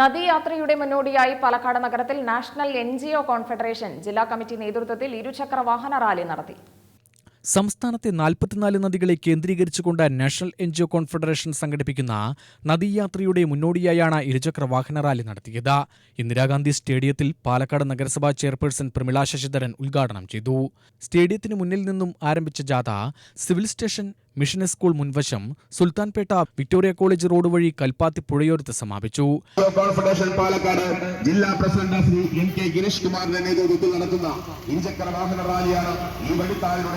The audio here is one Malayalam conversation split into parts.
നദീയാത്രയുടെ മുന്നോടിയായി പാലക്കാട് നഗരത്തിൽ national N G O confederation ജില്ലാ കമ്മിറ്റി നേതൃത്വത്തിൽ ഇരുചക്ര വാഹന റാലി നടത്തി. സംസ്ഥാനത്തെ നാൽപ്പത്തിനാല് നദികളെ കേന്ദ്രീകരിച്ചുകൊണ്ട് national N G O confederation സംഘടിപ്പിക്കുന്ന നദീയാത്രയുടെ മുന്നോടിയായാണ് ഇരുചക്ര വാഹന റാലി നടത്തിയത്. ഇന്ദിരാഗാന്ധി സ്റ്റേഡിയത്തിൽ പാലക്കാട് നഗരസഭാ ചെയർപേഴ്സൺ പ്രമിള ശശിധരൻ ഉദ്ഘാടനം ചെയ്തു. സ്റ്റേഡിയത്തിന് മുന്നിൽ നിന്നും ആരംഭിച്ച ജാഥ സിവിൽ സ്റ്റേഷൻ മിഷൻ സ്കൂൾ മുൻവശം സുൽത്താൻപേട്ട വിക്ടോറിയ കോളേജ് റോഡ് വഴി കൽപ്പാത്തി പുഴയോരത്ത് സമാപിച്ചു. കോൺഫെഡറേഷൻ പാലക്കാട് ജില്ലാ president Shri M K Girish കുമാറിന്റെ നേതൃത്വത്തിൽ നടത്തുന്ന ഇരുചക്ര വാഹന റാലിയാണ് ഈ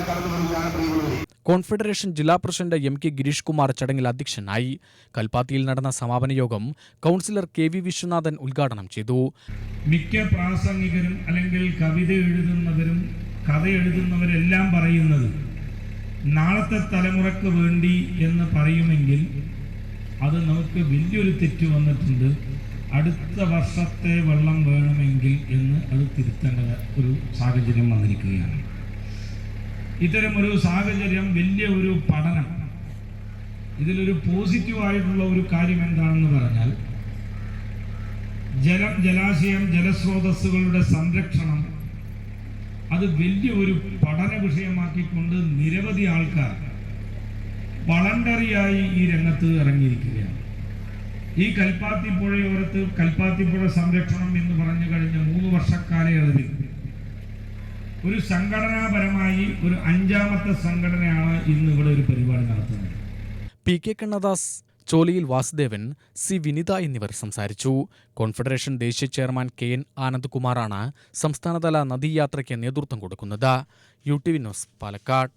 കടന്നു കോൺഫെഡറേഷൻ ജില്ലാ president M K Girish Kumar ചടങ്ങിൽ അധ്യക്ഷനായി. കൽപ്പാത്തിയിൽ നടന്ന സമാപന യോഗം കൗൺസിലർ കെ വി വിശ്വനാഥൻ ഉദ്ഘാടനം ചെയ്തു. മിക്ക പ്രാസംഗികരും അല്ലെങ്കിൽ കവിത എഴുതുന്നവരും കഥ എഴുതുന്നവരെല്ലാം പറയുന്നത് നാളത്തെ തലമുറയ്ക്ക് വേണ്ടി എന്ന് പറയുമെങ്കിൽ അത് നമുക്ക് വലിയൊരു തെറ്റ് വന്നിട്ടുണ്ട്. അടുത്ത വർഷത്തെ വെള്ളം വേണമെങ്കിൽ എന്ന് അത് തിരുത്തേണ്ട ഒരു സാഹചര്യം വന്നിരിക്കുകയാണ്. ഇത്തരമൊരു സാഹചര്യം വലിയ ഒരു പഠനം ഇതിലൊരു പോസിറ്റീവായിട്ടുള്ള ഒരു കാര്യം എന്താണെന്ന് പറഞ്ഞാൽ ജലം ജലാശയം ജലസ്രോതസ്സുകളുടെ സംരക്ഷണം അത് വലിയ ഒരു പഠന വിഷയമാക്കിക്കൊണ്ട് നിരവധി ആൾക്കാർ വളണ്ടറിയായി ഈ രംഗത്ത് ഇറങ്ങിയിരിക്കുകയാണ്. ഈ കൽപ്പാത്തി പുഴയോരത്ത് കൽപ്പാത്തി പുഴ സംരക്ഷണം എന്ന് പറഞ്ഞു കഴിഞ്ഞ മൂന്ന് വർഷക്കാലയളവിൽ ഒരു സംഘടനാപരമായി ഒരു അഞ്ചാമത്തെ സംഘടനയാണ് ഇന്ന് ഇവിടെ ഒരു പരിപാടി നടത്തുന്നത്. P K Kannadas Choliyil Vasudevan C Vinitha എന്നിവർ സംസാരിച്ചു. കോൺഫെഡറേഷൻ ദേശീയ ചെയർമാൻ കെ എൻ ആനന്ദ്കുമാറാണ് സംസ്ഥാനതല നദീയാത്രയ്ക്ക് നേതൃത്വം കൊടുക്കുന്നത്. U T V news Palakkad.